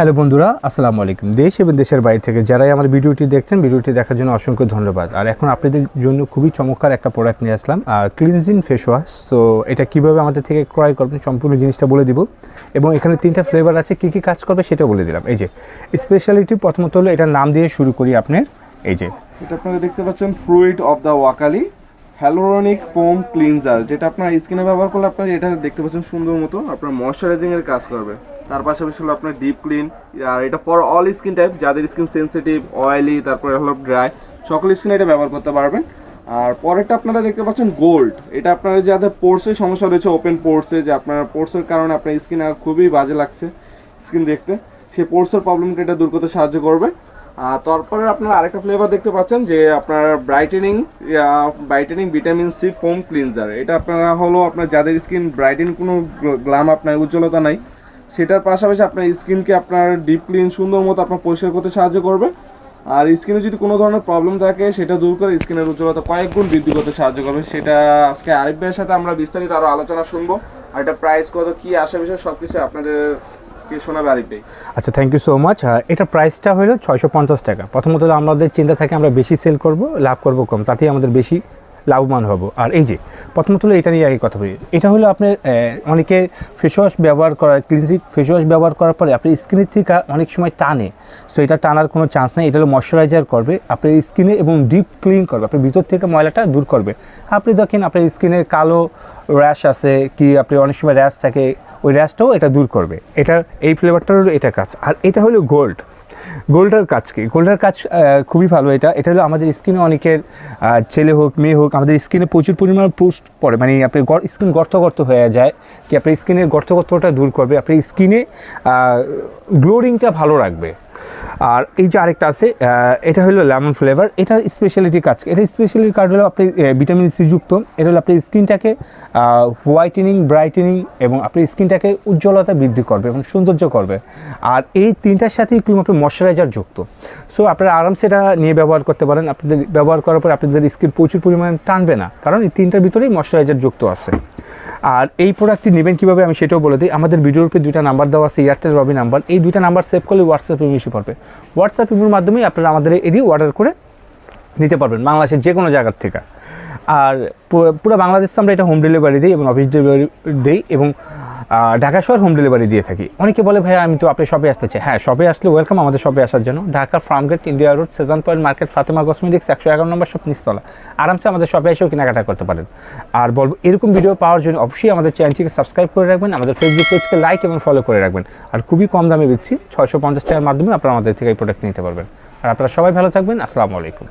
Hello বন্ধুরা, আসসালামু আলাইকুম। দেশ এবং দেশের বাইরে থেকে যারাই আমার ভিডিওটি দেখছেন, ভিডিওটি দেখার জন্য অসংখ্য ধন্যবাদ। আর এখন আপনাদের জন্য খুবই চমৎকার একটা প্রোডাক্ট নিয়ে আসলাম ক্লিনজিং ফেস ওয়াশ সো এটা কীভাবে আমাদের থেকে ক্রয় করবেন সম্পূর্ণ জিনিসটা বলে দিব। এবং এখানে তিনটা ফ্লেভার আছে, কী কী কাজ করবে সেটা বলে দিলাম। এই যে স্পেশালিটি প্রথমত হলো এটার নাম দিয়ে শুরু করি আপনার। এই যে, এটা আপনারা দেখতে পাচ্ছেন fruit of the Wokali hyaluronic pome cleanser যেটা আপনার স্কিনে ব্যবহার করলে আপনার এটা দেখতে পাচ্ছেন সুন্দর মতো। আপনার ময়শ্চারাইজিং এর কাজ করবে। তার পাশাপাশি হলো আপনার ডিপ ক্লিন আর এটা ফর অল স্কিন টাইপ যাদের স্কিন সেনসিটিভ অয়েলি তারপরে হলো ড্রাই সকল স্কিনে এটা ব্যবহার করতে পারবেন। আর পরেরটা আপনারা দেখতে পাচ্ছেন গোল্ড এটা আপনারা যাদের পোর্সের সমস্যা রয়েছে ওপেন পোর্সে যে আপনার পোর্সের কারণে আপনার স্কিন আর খুবই বাজে লাগছে স্কিন দেখতে সেই পোর্সের প্রবলেমটা এটা দূর করতে সাহায্য করবে। আর তারপরে আপনারা আরেকটা ফ্লেভার দেখতে পাচ্ছেন, যে আপনার brightening brightening vitamin C foam cleanser এটা আপনারা হলো আপনার যাদের স্কিন ব্রাইটেন কোনো গ্লাম আপনার উজ্জ্বলতা নাই সেটার পাশাপাশি আপনার স্কিনকে আপনার ডিপ ক্লিন সুন্দর মতো আপনার পরিষ্কার করতে সাহায্য করবে। আর স্কিনে যদি কোনো ধরনের প্রবলেম থাকে, সেটা দূর করে স্কিনের উজ্জ্বলতা কয়েক গুণ বৃদ্ধি করতে সাহায্য করবে। সেটা আজকে আরিফ ভাইয়ের সাথে আমরা বিস্তারিত আরও আলোচনা শুনব। আর এটা প্রাইস কত, কী আসে বিষয় সব কিছু আরিফ আচ্ছা থ্যাংক ইউ সো মাচ এটা প্রাইসটা হলো ছয়শো পঞ্চাশ টাকা। প্রথমত আমাদের চিন্তা থাকে আমরা বেশি সেল করব, লাভ করব কম। তাতেই আমাদের বেশি লাভবান হব। আর এই যে প্রথমত হলো এটা নিয়ে আগে কথা বলি। এটা হলো আপনার অনেকে ফেস ওয়াশ ব্যবহার করার ক্লিনজিক ফেস ওয়াশ ব্যবহার করার পরে আপনার স্কিনের থেকে অনেক সময় টানে। সো এটা টানার কোনো চান্স নেই। এটা হলো ময়শ্চারাইজার করবে। আপনার স্কিনে এবং ডিপ ক্লিন করবে। আপনার ভিতর থেকে ময়লাটা দূর করবে। আপনি দেখেন আপনার স্কিনের কালো র্যাশ আছে কি, আপনি অনেক সময় র্যাশ থাকে, ওই র্যাশটাও এটা দূর করবে। এটার, এই ফ্লেভারটার হলো এটা কাজ। আর এটা হলো গোল্ড গোল্ডের কাজ কি? গোল্ডার কাজ খুবই ভালো এটা। এটা হলো আমাদের স্কিনে অনেকের ছেলে হোক, মেয়ে হোক, আমাদের স্কিনে প্রচুর পরিমাণ পোস্ট পড়ে। মানে আপনার স্কিন গর্ত গর্ত হয়ে যায় কি, আপনার স্কিনের গর্ত গর্তটা দূর করবে। আপনার স্কিনে গ্লোরিংটা ভালো রাখবে। আর এই যে আরেকটা আছে এটা হলো লেমন ফ্লেভার এটার স্পেশালিটি কাজ। এটা স্পেশালিটি কাজ হলো আপনি ভিটামিন সি যুক্ত। এটা হলো আপনার স্কিনটাকে হোয়াইটেনিং ব্রাইটেনিং এবং আপনার স্কিনটাকে উজ্জ্বলতা বৃদ্ধি করবে এবং সৌন্দর্য করবে। আর এই তিনটার সাথেই ক্রিম আপনার ময়শ্চারাইজার যুক্ত। সো আপনারা আরামসে এটা নিয়ে ব্যবহার করতে পারেন। আপনাদের ব্যবহার করার পর আপনাদের স্কিন প্রচুর পরিমাণে টানবে না। কারণ এই তিনটার ভিতরেই ময়শ্চারাইজার যুক্ত আছে। আর এই প্রোডাক্টটি নেবেন কীভাবে আমি সেটাও বলে দিই। আমাদের ভিডিওর উপরে দুইটা নাম্বার দেওয়া আছে এয়ারটেল রবি নাম্বার এই দুইটা নাম্বার সেভ করলে হোয়াটসঅ্যাপ হোয়াটসঅ্যাপে এসে পড়বে হোয়াটসঅ্যাপ ইমুর মাধ্যমেই আপনারা আমাদের এটি অর্ডার করে নিতে পারবেন বাংলাদেশের যে কোনো জায়গার থেকে। আর পুরো বাংলাদেশ তো আমরা এটা হোম ডেলিভারি দিই এবং অফিস ডেলিভারি দিই এবং ঢাকা শহর হোম ডেলিভারি দিয়ে থাকি। অনেকে বলে ভাই আমি তো আপনি শপে আসতে চাই। হ্যাঁ শপে আসলে ওয়েলকাম আমাদের শপে আসার জন্য। Dhaka Farmgate India road Sezan point market Fatema cosmetics একশো এগারো নম্বর শপ নিস্তলা আরামসে আমাদের শপে এসেও কেনাকাটা করতে পারেন। আর বলব, এরকম ভিডিও পাওয়ার জন্য অবশ্যই আমাদের চ্যানেলটিকে সাবস্ক্রাইব করে রাখবেন, আমাদের ফেসবুক পেজকে লাইক এবং ফলো করে রাখবেন। আর খুবই কম দামে দিচ্ছি ছয়শো পঞ্চাশ টাকার মাধ্যমে আপনারা আমাদের থেকে এই প্রোডাক্ট নিতে পারবেন। আর আপনারা সবাই ভালো থাকবেন। আসসালামু আলাইকুম।